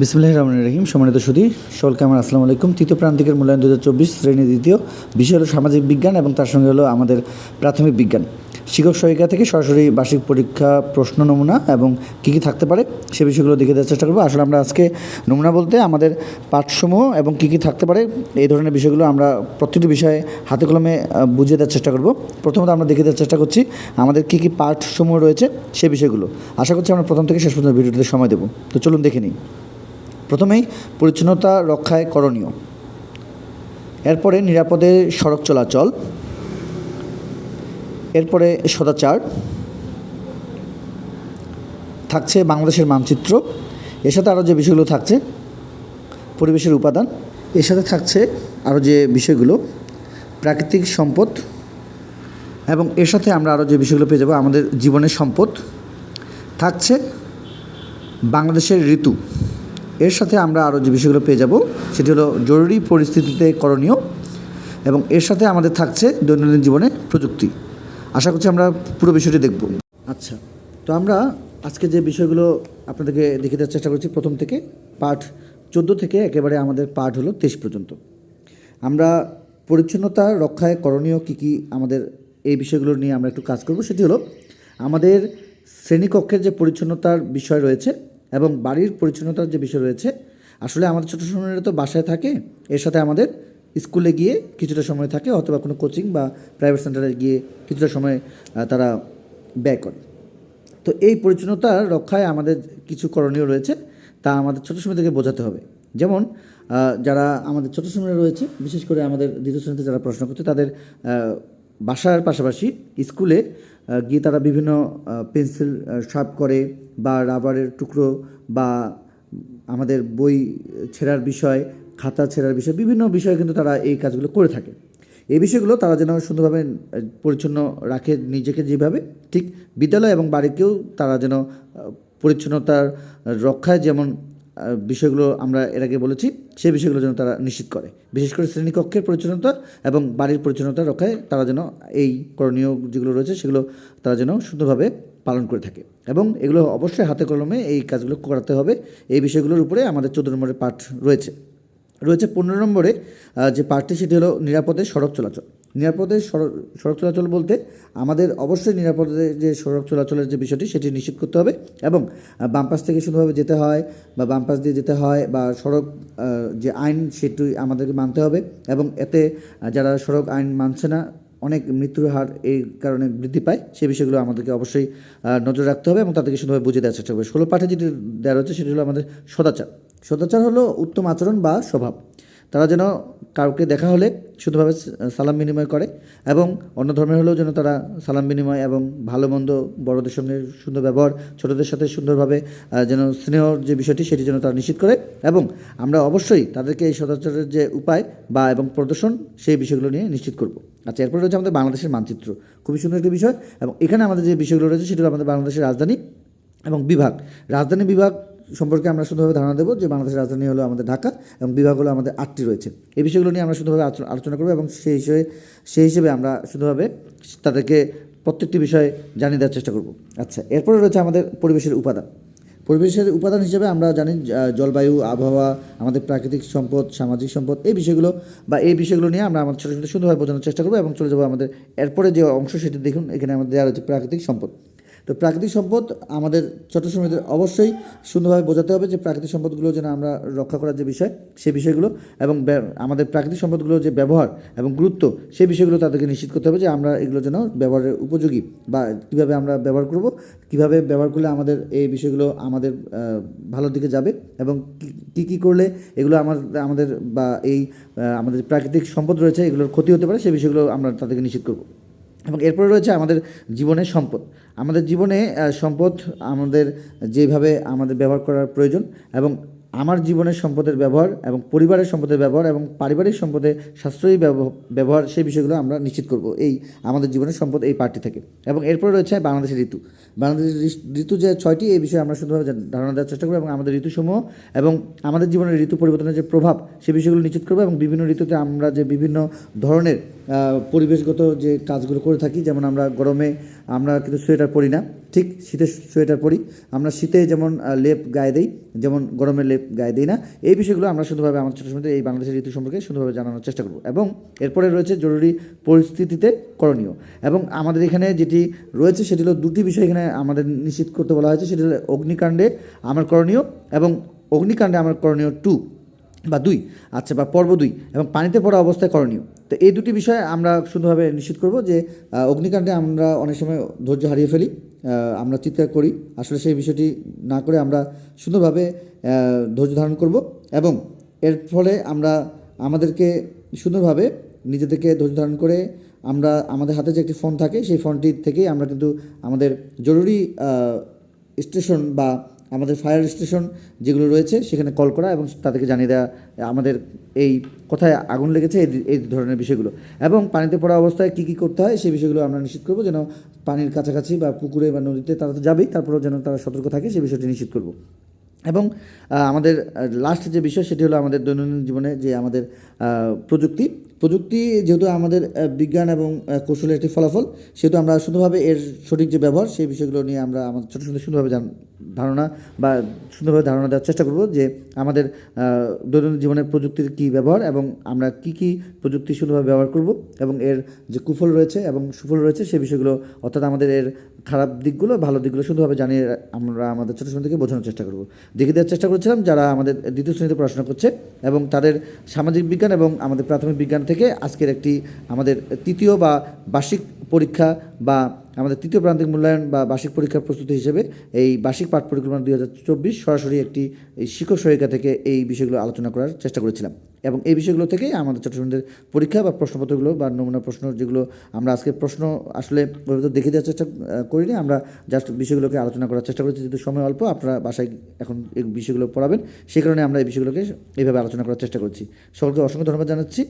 বিসমুল্লাহ রহমান রহিম, সম্মানিত সুদী সকলকে আমার আসসালামু আলাইকুম। তৃতীয় প্রান্তিকের মূল্যায়ন দু হাজার চব্বিশ, শ্রেণি দ্বিতীয়। বিষয় হলো সামাজিক বিজ্ঞান এবং তার সঙ্গে হলো আমাদের প্রাথমিক বিজ্ঞান। শিক্ষক সহায়িকা থেকে সরাসরি বার্ষিক পরীক্ষা, প্রশ্ন নমুনা এবং কী কী থাকতে পারে সে বিষয়গুলো দেখে দেওয়ার চেষ্টা করব। আসলে আমরা আজকে নমুনা বলতে আমাদের পাঠসমূহ এবং কী কী থাকতে পারে এই ধরনের বিষয়গুলো আমরা প্রত্যেকটি বিষয়ে হাতে কলমে বুঝিয়ে দেওয়ার চেষ্টা করব। প্রথমত আমরা দেখে দেওয়ার চেষ্টা করছি আমাদের কী কী পাঠসমূহ রয়েছে সে বিষয়গুলো। আশা করছি আমরা প্রথম থেকে শেষ পর্যন্ত ভিডিওটিতে সময় দেবো। তো চলুন দেখে নিই। প্রথমেই পরিচ্ছন্নতা রক্ষায় করণীয়। এরপরে নিরাপদে সড়ক চলাচল। এরপরে সদাচার। থাকছে বাংলাদেশের মানচিত্র। এর সাথে আরও যে বিষয়গুলো থাকছে, পরিবেশের উপাদান। এর সাথে থাকছে আরও যে বিষয়গুলো, প্রাকৃতিক সম্পদ। এবং এর সাথে আমরা আরও যে বিষয়গুলো পেয়ে যাব, আমাদের জীবনের সম্পদ। থাকছে বাংলাদেশের ঋতু। এর সাথে আমরা আরও যে বিষয়গুলো পেয়ে যাব, সেটি হলো জরুরি পরিস্থিতিতে করণীয় এবং এর সাথে আমাদের থাকছে দৈনন্দিন জীবনে প্রযুক্তি। আশা করছি আমরা পুরো বিষয়টি দেখব। আচ্ছা তো আমরা আজকে যে বিষয়গুলো আপনাদেরকে দেখে দেওয়ার চেষ্টা করছি, প্রথম থেকে পাঠ চোদ্দ থেকে একেবারে আমাদের পাঠ হলো তেইশ পর্যন্ত। আমরা পরিচ্ছন্নতা রক্ষায় করণীয় কী কী আমাদের এই বিষয়গুলো নিয়ে আমরা একটু কাজ করব, সেটি হলো আমাদের শ্রেণীকক্ষের যে পরিচ্ছন্নতার বিষয় রয়েছে এবং বাড়ির পরিচ্ছন্নতার যে বিষয় রয়েছে, আসলে আমাদের ছোটো সময়রা তো বাসায় থাকে, এর সাথে আমাদের স্কুলে গিয়ে কিছুটা সময় থাকে, অথবা কোনো কোচিং বা প্রাইভেট সেন্টারে গিয়ে কিছুটা সময় তারা ব্যয় করে। তো এই পরিচ্ছন্নতা রক্ষায় আমাদের কিছু করণীয় রয়েছে, তা আমাদের ছোটো সময় থেকে বোঝাতে হবে। যেমন যারা আমাদের ছোটো সময় রয়েছে, বিশেষ করে আমাদের দ্বিতীয় শ্রেণীতে যারা পড়াশোনা করছে, তাদের বাসার পাশাপাশি স্কুলে গিয়ে তারা বিভিন্ন পেন্সিল শার্প করে বা রাবারের টুকরো বা আমাদের বই ছেঁড়ার বিষয়, খাতা ছেঁড়ার বিষয়, বিভিন্ন বিষয়ে কিন্তু তারা এই কাজগুলো করে থাকে। এই বিষয়গুলো তারা যেন সুন্দরভাবে পরিচ্ছন্ন রাখে নিজেকে যেভাবে, ঠিক বিদ্যালয় এবং বাড়িকেও তারা যেন পরিচ্ছন্নতার রক্ষায় যেমন বিষয়গুলো আমরা এর আগে বলেছি, সেই বিষয়গুলো যেন তারা নিশ্চিত করে। বিশেষ করে শ্রেণীকক্ষের পরিচ্ছন্নতা এবং বাড়ির পরিচ্ছন্নতা রক্ষায় তারা যেন এই করণীয় যেগুলো রয়েছে সেগুলো তারা যেন সুন্দরভাবে পালন করে থাকে। এবং এগুলো অবশ্যই হাতে কলমে এই কাজগুলো করাতে হবে। এই বিষয়গুলোর উপরে আমাদের চোদ্দ নম্বরের পাঠ রয়েছে। রয়েছে পনেরো নম্বরে যে পার্টটি সেটি হলো নিরাপদে সড়ক চলাচল। নিরাপদে সড়ক চলাচল বলতে আমাদের অবশ্যই নিরাপদে যে সড়ক চলাচলের যে বিষয়টি সেটি নিশ্চিত করতে হবে এবং আহ, বাম পাশ থেকে সুন্দরভাবে যেতে হয় বা বাম পাশ দিয়ে যেতে হয় বা সড়ক যে আইন সেটি আমাদেরকে মানতে হবে এবং এতে যারা সড়ক আইন মানছে না অনেক মৃত্যুর হার এই কারণে বৃদ্ধি পায় সেই বিষয়গুলো আমাদেরকে অবশ্যই নজর রাখতে হবে এবং তাদেরকে সুন্দরভাবে বুঝে দেওয়ার চেষ্টা করবে। ষোলো পাঠে যেটি দেওয়া রয়েছে সেটি হলো আমাদের সদাচার। সদাচার হলো উত্তম আচরণ বা স্বভাব। তারা যেন কাউকে দেখা হলে শুধুভাবে সালাম বিনিময় করে এবং অন্য ধর্মের হলেও যেন তারা সালাম বিনিময় এবং ভালো মন্দ বড়দের সঙ্গে সুন্দর ব্যবহার, ছোটদের সাথে সুন্দরভাবে যেন স্নেহর যে বিষয়টি সেটি যেন তারা নিশ্চিত করে এবং আমরা অবশ্যই তাদেরকে এই সদাচারের যে উপায় বা এবং প্রদর্শন সেই বিষয়গুলো নিয়ে নিশ্চিত করব। আচ্ছা এরপরে রয়েছে আমাদের বাংলাদেশের মানচিত্র। খুবই সুন্দর একটি বিষয় এবং এখানে আমাদের যে বিষয়গুলো রয়েছে সেগুলো আমাদের বাংলাদেশের রাজধানী এবং বিভাগ। রাজধানী বিভাগ সম্পর্কে আমরা সুন্দরভাবে ধারণা দেবো যে বাংলাদেশের রাজধানী হলো আমাদের ঢাকা এবং বিভাগ হলো আমাদের আটটি রয়েছে। এই বিষয়গুলো নিয়ে আমরা আলোচনা- আলোচনা করব এবং সেই হিসেবে সেই হিসেবে আমরা শুধুভাবে তাদেরকে প্রত্যেকটি বিষয়ে জানিয়ে দেওয়ার চেষ্টা করব। আচ্ছা এরপরে রয়েছে আমাদের পরিবেশের উপাদান। পরিবেশের উপাদান হিসেবে আমরা জানি জলবায়ু, আবহাওয়া, আমাদের প্রাকৃতিক সম্পদ, সামাজিক সম্পদ, এই বিষয়গুলো বা এই বিষয়গুলো নিয়ে আমরা আমাদের ছোটো ছোটো সুন্দরভাবে বোঝানোর চেষ্টা করব এবং চলে যাব আমাদের এরপরে যে অংশ সেটি দেখুন, এখানে আমাদের দেওয়া রয়েছে প্রাকৃতিক সম্পদ। তো প্রাকৃতিক সম্পদ আমাদের ছোট সময়দের অবশ্যই সুন্দরভাবে বোঝাতে হবে যে প্রাকৃতিক সম্পদগুলো যেন আমরা রক্ষা করার যে বিষয় সেই বিষয়গুলো এবং আমাদের প্রাকৃতিক সম্পদগুলোর যে ব্যবহার এবং গুরুত্ব সেই বিষয়গুলো তাদেরকে নিশ্চিত করতে হবে যে আমরা এগুলো যেন ব্যবহারের উপযোগী বা কীভাবে আমরা ব্যবহার করব, কীভাবে ব্যবহার করলে আমাদের এই বিষয়গুলো আমাদের ভালোর দিকে যাবে এবং কি- কী করলে এগুলো আমার, আমাদের বা এই আমাদের প্রাকৃতিক সম্পদ রয়েছে এগুলোর ক্ষতি হতে পারে সেই বিষয়গুলো আমরা তাদেরকে নিশ্চিত করব। এবং এরপরে রয়েছে আমাদের জীবনের সম্পদ। আমাদের জীবনে সম্পদ আমাদের যেভাবে আমাদের ব্যবহার করার প্রয়োজন এবং আমার জীবনের সম্পদের ব্যবহার এবং পরিবারের সম্পদের ব্যবহার এবং পারিবারিক সম্পদের সাশ্রয়ী ব্যবহার সেই বিষয়গুলো আমরা নিশ্চিত করব। এই আমাদের জীবনের সম্পদ এই পার্টি থেকে। এবং এরপরে রয়েছে বাংলাদেশের ঋতু। বাংলাদেশের ঋতু যে ছয়টি, এই বিষয়ে আমরা জান- ধারণা দেওয়ার চেষ্টা করব এবং আমাদের ঋতুসমূহ এবং আমাদের জীবনের ঋতু পরিবর্তনের যে প্রভাব সেই বিষয়গুলো নিশ্চিত করব এবং বিভিন্ন ঋতুতে আমরা যে বিভিন্ন ধরনের পরিবেশগত যে কাজগুলো করে থাকি, যেমন আমরা গরমে আমরা কিন্তু সোয়েটার পরি না। ঠিক শীতের সোয়েটার পরি। আমরা শীতে যেমন লেপ গায়ে দিই, যেমন গরমের লেপ গায়ে দিই না। এই বিষয়গুলো আমরা সুন্দরভাবে আমার ছোটো সময় এই বাংলাদেশের ঋতু সম্পর্কে সুন্দরভাবে জানানোর চেষ্টা করব। এবং এরপরে রয়েছে জরুরি পরিস্থিতিতে করণীয়। এবং আমাদের এখানে যেটি রয়েছে, সেটি হলো দুটি বিষয় এখানে আমাদের নিশ্চিত করতে বলা হয়েছে। সেটি হলো অগ্নিকাণ্ডে আমার করণীয় এবং অগ্নিকাণ্ডে আমার করণীয় টু বা দুই আচ্ছা বা পর্ব দুই এবং পানিতে পড়া অবস্থায় করণীয়। তো এই দুটি বিষয়ে আমরা সুন্দরভাবে নিশ্চিত করব যে অগ্নিকাণ্ডে আমরা অনেক সময় ধৈর্য হারিয়ে ফেলি আমরা চিৎকার করি। আসলে সেই বিষয়টি না করে আমরা সুন্দরভাবে ধৈর্য ধারণ করব এবং এর ফলে আমরা আমাদেরকে সুন্দরভাবে নিজেদেরকে ধৈর্য ধারণ করে আমরা, আমাদের হাতে যে একটি ফোন থাকে, সেই ফোনটি থেকেই আমরা কিন্তু আমাদের জরুরি স্টেশন বা আমাদের ফায়ার স্টেশন যেগুলো রয়েছে সেখানে কল করা এবং তাদেরকে জানিয়ে দেওয়া, আমাদের এই কোথায় আগুন লেগেছে এই ধরনের বিষয়গুলো। এবং পানিতে পড়া অবস্থায় কী কী করতে হয় সেই বিষয়গুলো আমরা নিশ্চিত করব, যেন পানির কাছাকাছি বা পুকুরে বা নদীতে তারা তো যাবেই, তারপরেও যেন তারা সতর্ক থাকে সেই বিষয়টি নিশ্চিত করব। এবং আমাদের লাস্ট যে বিষয় সেটি হলো আমাদের দৈনন্দিন জীবনে যে আমাদের প্রযুক্তি প্রযুক্তি যেহেতু আমাদের বিজ্ঞান এবং কৌশলের একটি ফলাফল, সেহেতু আমরা শুধুভাবে এর সঠিক যে ব্যবহার, সেই বিষয়গুলো নিয়ে আমরা আমাদের ছোটো ছোটো সুন্দরভাবে জান- ধারণা বা সুন্দরভাবে ধারণা দেওয়ার চেষ্টা করব যে আমাদের দৈনন্দিন জীবনের প্রযুক্তির কী ব্যবহার এবং আমরা কি কি প্রযুক্তি সুন্দরভাবে ব্যবহার করব এবং এর যে কুফল রয়েছে এবং সুফল রয়েছে সেই বিষয়গুলো অর্থাৎ আমাদের এর খারাপ দিকগুলো, ভালো দিকগুলো সুন্দরভাবে জানিয়ে আমরা আমাদের ছোটো সময় থেকে বোঝানোর চেষ্টা করব। দেখে দেওয়ার চেষ্টা করছিলাম যারা আমাদের দ্বিতীয় শ্রেণীতে পড়াশোনা করছে এবং তাদের সামাজিক বিজ্ঞান এবং আমাদের প্রাথমিক বিজ্ঞান থেকে আজকের একটি আমাদের তৃতীয় বা বার্ষিক পরীক্ষা বা আমাদের তৃতীয় প্রান্তিক মূল্যায়ন বা বার্ষিক পরীক্ষার প্রস্তুতি হিসেবে এই বার্ষিক পাঠ পরিকল্পনা দুই হাজার চব্বিশ সরাসরি একটি শিক্ষক সহায়িকা থেকে এই বিষয়গুলো আলোচনা করার চেষ্টা করেছিলাম। এবং এই বিষয়গুলো থেকেই আমাদের ছোটো ছোটদের পরীক্ষা বা প্রশ্নপত্রগুলো বা নমুনা প্রশ্ন যেগুলো আমরা আজকে প্রশ্ন আসলে ওইভাবে দেখে দেওয়ার চেষ্টা করিনি। আমরা জাস্ট বিষয়গুলোকে আলোচনা করার চেষ্টা করেছি, যেহেতু সময় অল্প, আপনারা বাসায় এখন এই বিষয়গুলো পড়াবেন। সেই কারণে আমরা এই বিষয়গুলোকে এইভাবে আলোচনা করার চেষ্টা করছি। সকলকে অসংখ্য ধন্যবাদ জানাচ্ছি।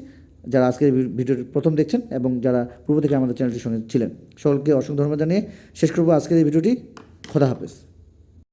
যারা আজকের ভিডিওটি প্রথম দেখছেন এবং যারা পূর্ব থেকে আমাদের চ্যানেলটির সঙ্গে ছিলেন, সকলকে অসংখ্য ধন্যবাদ জানিয়ে শেষ করব আজকের এই ভিডিওটি। খোদা হাফেজ।